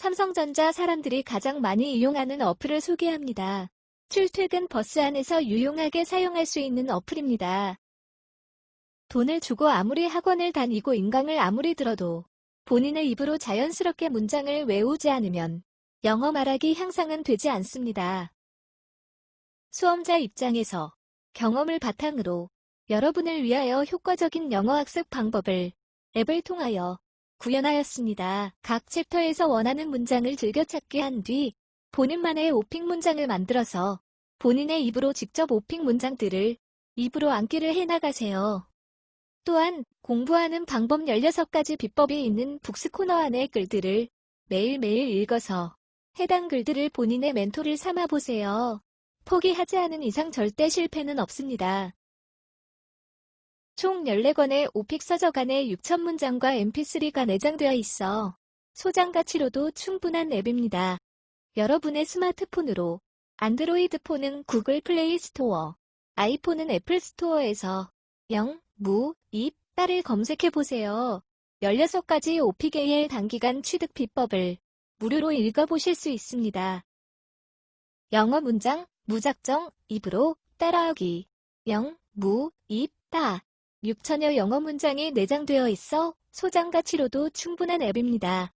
삼성전자 사람들이 가장 많이 이용하는 어플을 소개합니다. 출퇴근 버스 안에서 유용하게 사용할 수 있는 어플입니다. 돈을 주고 아무리 학원을 다니고 인강을 아무리 들어도 본인의 입으로 자연스럽게 문장을 외우지 않으면 영어 말하기 향상은 되지 않습니다. 수험자 입장에서 경험을 바탕으로 여러분을 위하여 효과적인 영어 학습 방법을 앱을 통하여 구현하였습니다. 각 챕터에서 원하는 문장을 즐겨찾기 한 뒤 본인만의 오픽 문장을 만들어서 본인의 입으로 직접 오픽 문장들을 입으로 암기를 해나가세요. 또한 공부하는 방법 16가지 비법이 있는 북스 코너 안의 글들을 매일매일 읽어서 해당 글들을 본인의 멘토를 삼아 보세요. 포기하지 않은 이상 절대 실패는 없습니다. 총 14권의 오픽 서적안에 6,000문장과 mp3가 내장되어 있어 소장 가치로도 충분한 앱입니다. 여러분의 스마트폰으로 안드로이드 폰은 구글 플레이 스토어, 아이폰은 애플 스토어에서 영, 무, 입, 따를 검색해 보세요. 16가지 오픽AL 단기간 취득 비법을 무료로 읽어보실 수 있습니다. 영어 문장, 무작정, 입으로 따라하기. 영, 무, 입, 따. 6천여 영어 문장이 내장되어 있어 소장 가치로도 충분한 앱입니다.